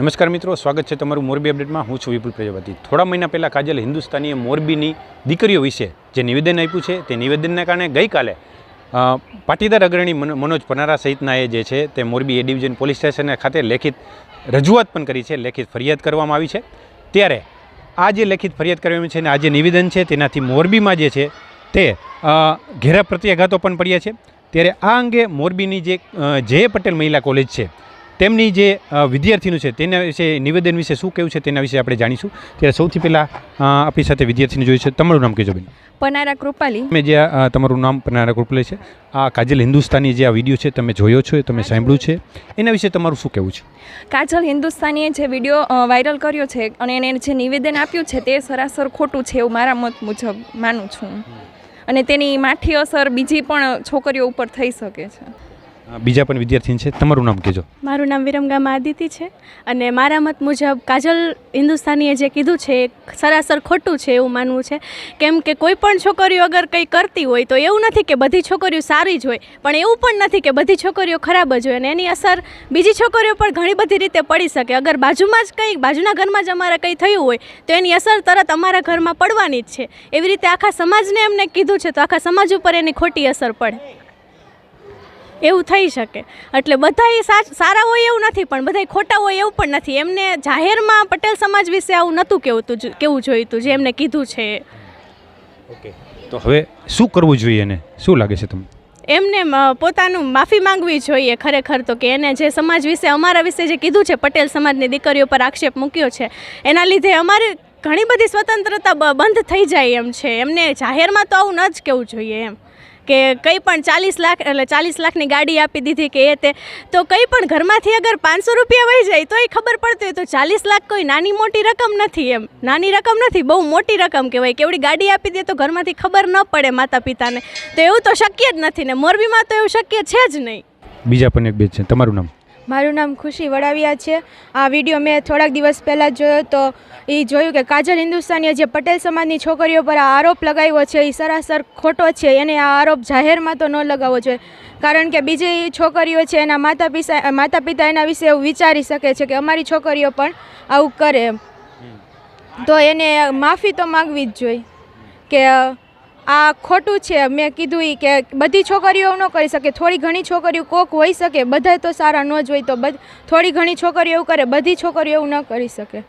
નમસ્કાર મિત્રો, સ્વાગત છે તમારું મોરબી અપડેટમાં. હું છું વિપુલ પ્રજાપતિ. થોડા મહિના પહેલાં કાજલ હિન્દુસ્તાનીએ મોરબીની દીકરીઓ વિશે જે નિવેદન આપ્યું છે, તે નિવેદનને કારણે ગઈકાલે પાટીદાર અગ્રણી મનો- મનોજ પનારા સહિતના એ જે છે, તે Morbi A division police station ખાતે લેખિત રજૂઆત પણ કરી છે, લેખિત ફરિયાદ કરવામાં આવી છે. ત્યારે આ જે લેખિત ફરિયાદ કરવામાં છે અને આ જે નિવેદન છે, તેનાથી મોરબીમાં જે છે, તે ઘેરા પ્રત્યાઘાતો પણ પડ્યા છે. ત્યારે આ અંગે મોરબીની જે જે પટેલ મહિલા કોલેજ છે તેમની જે વિદ્યાર્થીનું છે તેના વિશે નિવેદન વિશે શું કહેવું છે તેના વિશે આપણે જાણીશું. ત્યારે સૌથી પહેલાં આપણી સાથે વિદ્યાર્થીને જોઈ છે. તમારું નામ કહેજો બેન. પનારા કૃપાલી. મેં જે તમારું નામ પનારા કૃપાલી છે આ કાજલ હિન્દુસ્તાની જે આ વીડિયો છે તમે જોયો છો તમે સાંભળ્યું છે. એના વિશે તમારું શું કહેવું છે? કાજલ હિન્દુસ્તાનીએ જે વીડિયો વાયરલ કર્યો છે અને એને જે નિવેદન આપ્યું છે તે સરાસર ખોટું છે એવું મારા મત મુજબ માનું છું. અને તેની માઠી અસર બીજી પણ છોકરીઓ ઉપર થઈ શકે છે. બીજા પણ વિદ્યાર્થી છે. તમારું નામ કહેજો. મારું નામ વિરમગામ આદિતિ છે અને મારા મત મુજબ કાજલ હિન્દુસ્તાનીએ જે કીધું છે એ સરાસર ખોટું છે એવું માનવું છે. કેમ કે કોઈ પણ છોકરીઓ અગર કંઈ કરતી હોય તો એવું નથી કે બધી છોકરીઓ સારી જ હોય, પણ એવું પણ નથી કે બધી છોકરીઓ ખરાબ જ હોય અને એની અસર બીજી છોકરીઓ પર ઘણી બધી રીતે પડી શકે. અગર બાજુમાં જ કંઈ, બાજુના ઘરમાં જ અમારે કંઈ થયું હોય, તો એની અસર તરત અમારા ઘરમાં પડવાની જ છે. એવી રીતે આખા સમાજને એમને કીધું છે તો આખા સમાજ ઉપર એની ખોટી અસર પડે. એવું થઈ શકે. એટલે બધાય સા- સારા હોય એવું નથી પણ બધાય ખોટા હોય એવું પણ નથી. એમને જાહેરમાં પટેલ સમાજ વિશે આવું નહોતું કેવું તું કેવું જોઈતું જે એમને કીધું છે. ઓકે. તો હવે શું કરવું જોઈએ એને? શું લાગે છે તમને? એમને પોતાનું માફી માંગવી જોઈએ ખરેખર તો કે એને જે સમાજ વિશે અમારા વિશે જે કીધું છે પટેલ સમાજની દીકરીઓ પર આક્ષેપ મૂક્યો છે એના લીધે અમારે ઘણી બધી સ્વતંત્રતા બંધ થઈ જાય એમ છે. એમને જાહેરમાં તો આવું ન જ કહેવું જોઈએ એમ. કે કંઈ પણ ચાલીસ લાખ, એટલે ચાલીસ લાખની ગાડી આપી દીધી કે એ તે, તો કંઈ પણ ઘરમાંથી અગર પાંચસો રૂપિયા વહી જાય તો એ ખબર પડતી હોય તો ચાલીસ લાખ કોઈ નાની મોટી રકમ નથી એમ. નાની રકમ નથી, બહુ મોટી રકમ કહેવાય. કેવડી ગાડી આપી દે તો ઘરમાંથી ખબર ન પડે માતા પિતાને તો એવું તો શક્ય જ નથી ને, મોરબીમાં તો એવું શક્ય છે જ નહીં. બીજા પણ એક બે છે, તમારું નામ? મારું નામ ખુશી વડાવિયા છે. આ વીડિયો મેં થોડાક દિવસ પહેલાં જોયો તો એ જોયું કે કાજલ હિન્દુસ્તાનીએ જે પટેલ સમાજની છોકરીઓ પર આ આરોપ લગાવ્યો છે એ સરાસર ખોટો છે. એને આ આરોપ જાહેરમાં તો ન લગાવવો જોઈએ. કારણ કે બીજી છોકરીઓ છે એના માતા પિતા માતા પિતા એના વિશે એવું વિચારી શકે છે કે અમારી છોકરીઓ પણ આવું કરે એમ. તો એને માફી તો માગવી જ જોઈએ કે આ ખોટું છે. મેં કીધું એ કે બધી છોકરીઓ ન કરી શકે. થોડી ઘણી છોકરીઓ કોક હોઈ શકે. બધા તો સારા ન જ હોય તો થોડી ઘણી છોકરીઓ એવું કરે, બધી છોકરીઓ એવું ન કરી શકે.